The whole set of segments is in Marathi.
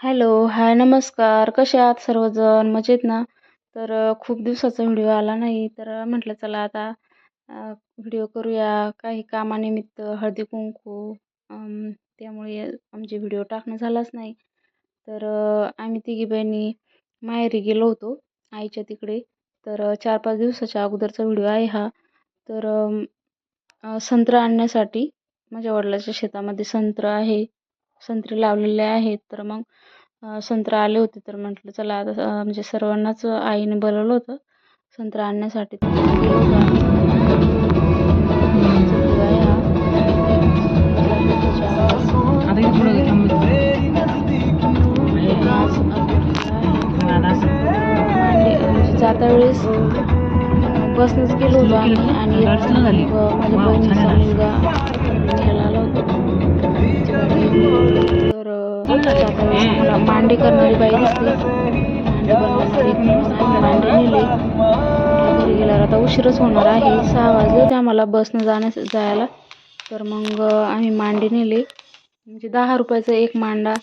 हॅलो हाय नमस्कार. कसे आहात सर्वजण? मजेत ना? तर खूप दिवसाचा व्हिडिओ आला नाही तर म्हटलं चला आता व्हिडिओ करूया. काही कामानिमित्त हळदी कुंकू त्यामुळे आमचे व्हिडिओ टाकणं झालाच नाही. तर आम्ही तिघी बहिणी माहेरी गेलो होतो आईच्या तिकडे. तर चार पाच दिवसाच्या अगोदरचा व्हिडिओ आहे हा. तर अम, संत्रं आणण्यासाठी माझ्या वडिलाच्या शेतामध्ये संत्र आहे. संत्री लावलेले आहेत. तर मग संत्रं आले होते. तर म्हटलं चला आता म्हणजे सर्वांनाच आईने बोलवलं होतं. संत्रं आणण्यासाठी जाता वेळेस बसनंच गेलो होतो आम्ही आणि माझ्या बहिणीचा. मुलगा न्यायला आला होता. तर मांडे करणारी बाई दिसली. मांडे बनवणारी मांडे नेले. घरी गेल्यावर आता उशीरच होणार आहे सहा वाजले. होते आम्हाला बसनं जाण्यास जायला. तर मग आम्ही मांडे नेले. म्हणजे दहा रुपयाचा एक मांडा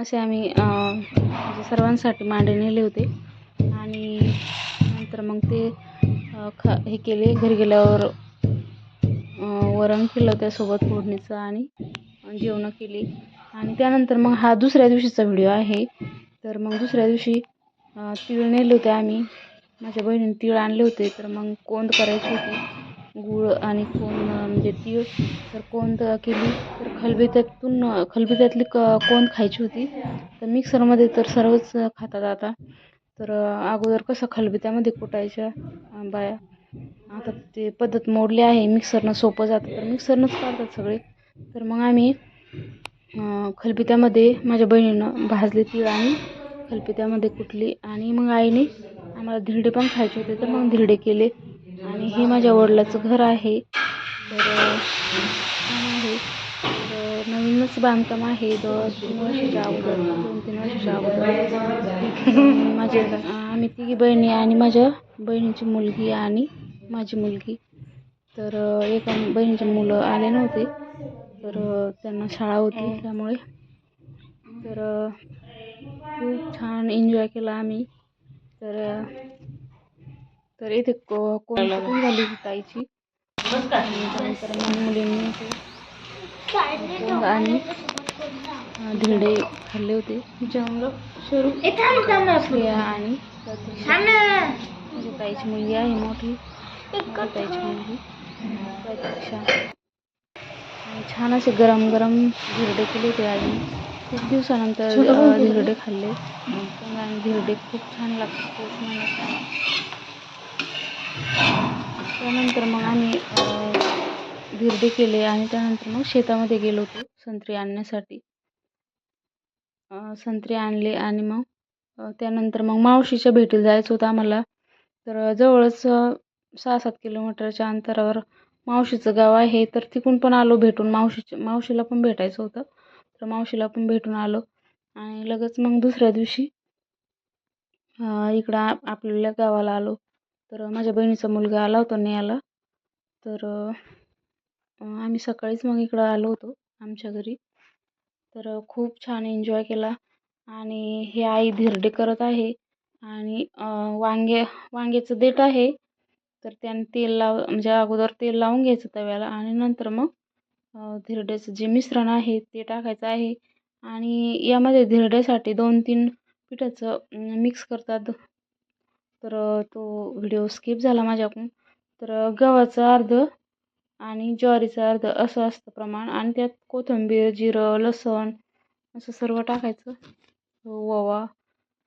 असे आम्ही म्हणजे सर्वांसाठी मांडे नेले होते. आणि नंतर मग ते खा हे केले. घरी गेल्यावर वरण केलं त्यासोबत फोडणीचं आणि जेवणं केली. आणि त्यानंतर मग हा दुसऱ्या दिवशीचा व्हिडिओ आहे. तर मग दुसऱ्या दिवशी तीळ नेले होते आम्ही. माझ्या बहिणीने तीळ आणले होते. तर मग कोंद करायची होती. गूळ आणि कोंद म्हणजे तीळ. तर कोंद केली. तर खलबत्यातून खलबत्यातली क कोंद खायची होती. तर मिक्सरमध्ये तर सर्वच खातात आता. तर अगोदर कसं खलबित्यामध्ये कुटायच्या बाया. आता ते पद्धत मोडली आहे. मिक्सरनं सोपं जातं. तर मिक्सरनंच काढतात सगळे. तर मग आम्ही खलपित्यामध्ये माझ्या बहिणीनं भाजले तीळ आणि खलपित्यामध्ये कुटली आणि मग आईने आम्हाला धिरडे पण खायचे होते तर मग धिरडे केले. आणि हे माझ्या वडिलाचं घर आहे. तर आहे. तर नवीनच बांधकाम आहे. दोन तीन वर्षाच्या अगोदर दोन तीन वर्षाच्या अगोदर. माझे आम्ही तिघी बहिणी आणि माझ्या बहिणीची मुलगी आणि माझी मुलगी. तर एका बहिणीचे मुलं आले नव्हते. तर त्यांना शाळा होती त्यामुळे. तर खूप छान एन्जॉय केला आम्ही. तर तर इथे को कोण झाली ताईची. त्यानंतर मग मुलींनी आणि धिरडे खाल्ले होते. जेवण सुरू आणि माझ्या ताईची मुलगी आहे मोठी. ताईची मुलगी. प्रतीक्षा. आणि छान असे गरम गरम धिरडे केले होते आईने खूप दिवसानंतर धिरडे खाल्ले. आणि धिरडे खूप छान लागतात खूप त्यानंतर मग आम्ही धिरडे केले आणि त्यानंतर मग शेतामध्ये गेलो होतो संत्री आणण्यासाठी. संत्री आणले आणि मग त्यानंतर मग मावशीच्या भेटीला जायचं होतं आम्हाला. तर जवळच सहा सात किलोमीटरच्या अंतरावर मावशीचं गाव आहे तर तिकून पण आलो भेटून. मावशीच्या मावशीला पण भेटायचं होतं. तर मावशीला पण भेटून आलो. आणि लगेच मग दुसऱ्या दिवशी इकडं आपल्या गावाला आलो. तर माझ्या बहिणीचा मुलगा आला होता न्यायला. तर आम्ही सकाळीच मग इकडं आलो होतो आमच्या घरी. तर खूप छान एन्जॉय केला. आणि हे आई धिरडे करत आहे. आणि वांगे वांग्याचं देठ आहे. तर त्याने तेल लाव म्हणजे अगोदर तेल लावून घ्यायचं तव्याला आणि नंतर मग धिरड्याचं जे मिश्रण आहे ते टाकायचं आहे. आणि यामध्ये धिरड्यासाठी दोन तीन पिठाचं मिक्स करतात. तर तो व्हिडिओ स्किप झाला माझ्याकडून. तर गव्हाचं अर्ध आणि ज्वारीचं अर्ध असं असतं प्रमाण. आणि त्यात कोथिंबीर जिरं लसूण असं सर्व टाकायचं. हो, ओवा.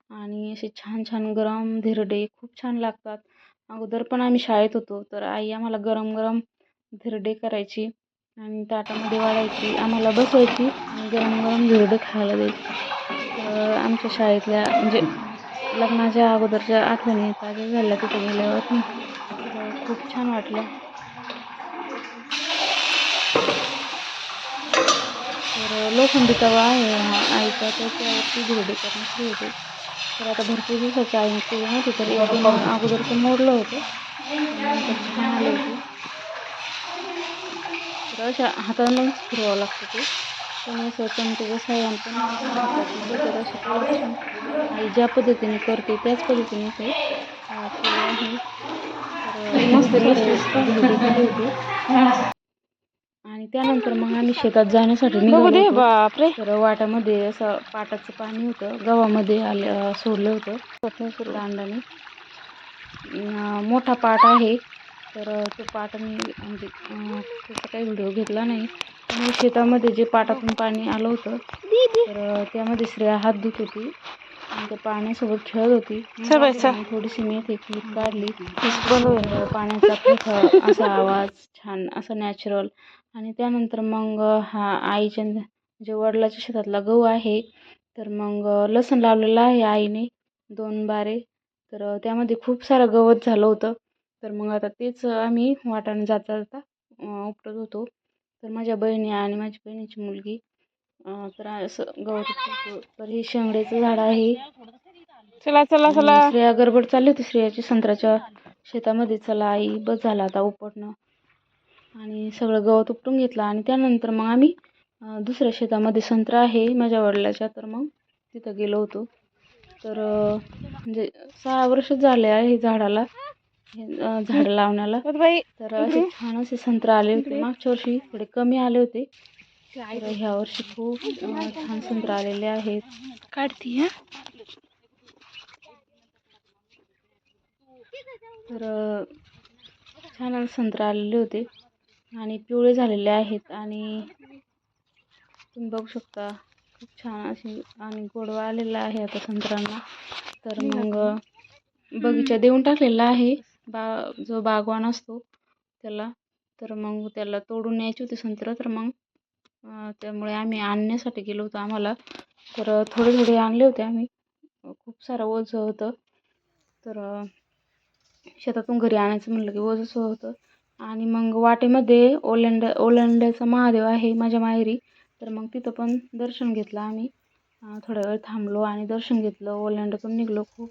आणि असे छान छान गरम धिरडे खूप छान लागतात. अगोदर पण आम्ही शाळेत होतो तर आई आम्हाला गरम गरम धिरडे करायची आणि ताटामध्ये वाढायची आम्हाला बसवायची आणि गरम गरम धिरडे खायला द्यायची. तर आमच्या शाळेतल्या म्हणजे लग्नाच्या अगोदरच्या आठवणी ताज्या झाल्या तिथे गेल्यावर. तर खूप छान वाटलं. तर लोखंडी तवा आहे आईचा त्याच्यावरती धिरडे करणं सुरू होते तर आता भरपूर दिवसाच्या आईने केले नव्हते तर अगोदर दोन मोडलं होतं. नंतर छान आले होते तर अशा हातानंच फिरवावं लागतं ते. कोणी असं चमच्याचं साह्यानं पण शेतातली बचत आई ज्या पद्धतीने करते त्याच पद्धतीने ते केलं आहे. तर मस्त गेली होती. आणि त्यानंतर मग आम्ही शेतात जाण्यासाठी निघालो होतो. बापरे. तर वाटामध्ये असं पाटाचं पाणी होतं. गव्हामध्ये आले सोडलं होतं. दांडाने. अं, मोठा पाट आहे. तर तो पाट मी म्हणजे अं, त्याचा काही व्हिडिओ घेतला नाही. पण शेतामध्ये जे पाटातून पाणी आलं होतं तर त्यामध्ये श्रेया हात धुत होती. आणि त्या पाण्यासोबत खेळत होती. आणि थोडीशी मेथी क्लिप काढली. तर पाण्याचा असा आवाज छान असा नॅचरल आणि त्यानंतर मग हा आईच्या जे वडिलाच्या शेतातला गहू आहे तर मग लसूण लावलेलं आहे आईने दोन बारे. तर त्यामध्ये खूप सारं गवत झालं होतं. तर मग आता तेच आम्ही वाटाने जाता जाता उपटत होतो. तर माझ्या बहिणी आणि माझी बहिणीची मुलगी तर असं गवत तर हे शेंगड्याचं झाड आहे. चला चला चला. श्रेया गडबड चालली होती. श्रेयाची संत्र्याच्या शेतामध्ये चला आई बस झालं आता उपटणं. आणि सगळं गवत उपटून घेतलं आणि त्यानंतर मग आम्ही दुसऱ्या शेतामध्ये संत्रा आहे माझ्या वडिलाच्या तर मग तिथं गेलो होतो. तर म्हणजे सहा वर्ष झाले आहे हे झाडाला हे झाड लावण्याला. तर असे छान असे संत्रा आले होते. मागच्या वर्षी थोडे कमी आले होते. तर ह्या वर्षी खूप छान संत्रा आलेले आहेत. काढती हा? तर छान संत्रा आलेले होते. आणि पिवळे झालेले आहेत आणि तुम्ही बघू शकता खूप छान अशी आणि गोडवा आलेला आहे आता संत्र्यांना. तर मग बगीचा देऊन टाकलेला आहे. बा जो बागवान असतो त्याला. तर मग त्याला तोडून न्यायची होती संत्रं. तर मग त्यामुळे आम्ही आणण्यासाठी गेलो होतो आम्हाला. तर थोडे थोडे आणले होते आम्ही. खूप सारं ओझं होतं. तर शेतातून घरी आणायचं म्हणलं की ओझंच होतं. आणि मग वाटेमध्ये ओलंड ओलांड्याचा महादेव आहे माझ्या माहेरी. तर मग तिथं पण दर्शन घेतलं आम्ही. थोडा वेळ थांबलो आणि दर्शन घेतलं. ओलांड्यातून निघलो खूप.